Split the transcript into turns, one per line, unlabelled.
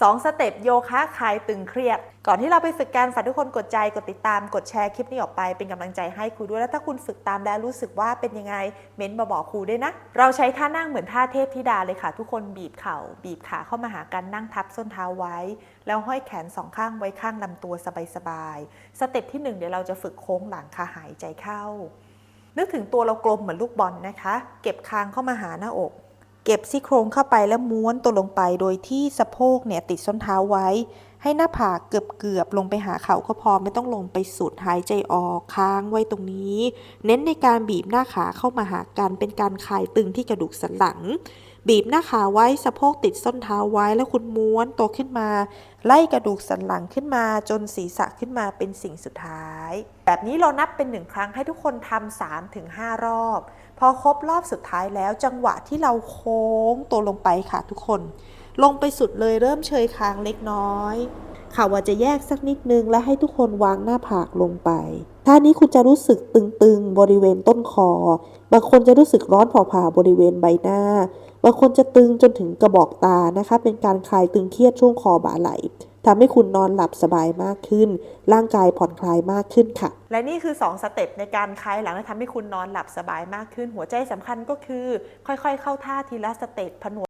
2 สเต็ปโยคะคลายตึงเครียด ก่อนที่เราไปฝึกกันฝากทุกคนกดใจกดติดตามกดแชร์คลิปนี้ออกไปเป็นกำลังใจให้ครูด้วยแล้วถ้าคุณฝึกตามแล้วรู้สึกว่าเป็นยังไงเม้นต์มาบอกครูด้วยนะ เราใช้ท่านั่งเหมือนท่าเทพธิดาเลยค่ะ ทุกคนบีบเข่า บีบขาเข้ามาหากันนั่งทับส้นเท้าไว้ แล้วห้อยแขนสองข้างไว้ข้างลำตัวสบายๆสเต็ปที่หนึ่งเดี๋ยวเราจะฝึกโค้งหลังค่ะหายใจเข้า นึกถึงตัวเรากลมเหมือนลูกบอลนะคะ เก็บคางเข้ามาหาหน้าอก เก็บซี่โครงเข้าไปแล้วม้วนตัวลงไป โดยที่สะโพกเนี่ยติดส้นเท้าไว้ ให้หน้าผากเกือบๆลงไปหาเข่าก็พอไม่ต้องลงไปสุดหายใจออกค้างไว้ตรงนี้ เน้นในการบีบหน้าขาเข้ามาหากันเป็นการคลายตึงที่กระดูกสันหลัง บีบหน้าขาไว้สะโพกติดส้นเท้าไว้แล้วคุณม้วนตัวขึ้นมา ไล่กระดูกสันหลังขึ้นมาจนศีรษะขึ้นมาเป็นสิ่งสุดท้าย แบบนี้เรานับเป็นหนึ่งครั้งให้ทุกคนทำ3ถึง5รอบ พอครบรอบสุดท้ายแล้วจังหวะที่เราโค้งตัวลงไปค่ะทุกคน ลงไปสุดเลยเริ่มเชยคางเล็กน้อยข่าวว่าจะแยกสักนิดนึงและให้ทุกคนวางหน้าผากลงไปท่านี้คุณจะรู้สึกตึงๆ บริเวณต้นคอ บางคนจะรู้สึกร้อนเผาๆบริเวณใบหน้า บางคนจะตึงจนถึงกระบอกตานะคะ เป็นการคลายตึงเครียดช่วงคอบ่าไหล่ทำให้คุณนอนหลับสบายมากขึ้น ร่างกายผ่อนคลายมากขึ้นค่ะ และนี่คือ 2 สเต็ปในการคลายหลังและทำให้คุณนอนหลับสบายมากขึ้น หัวใจสำคัญก็คือ ค่อยๆ เข้าท่าทีละสเต็ปผนวก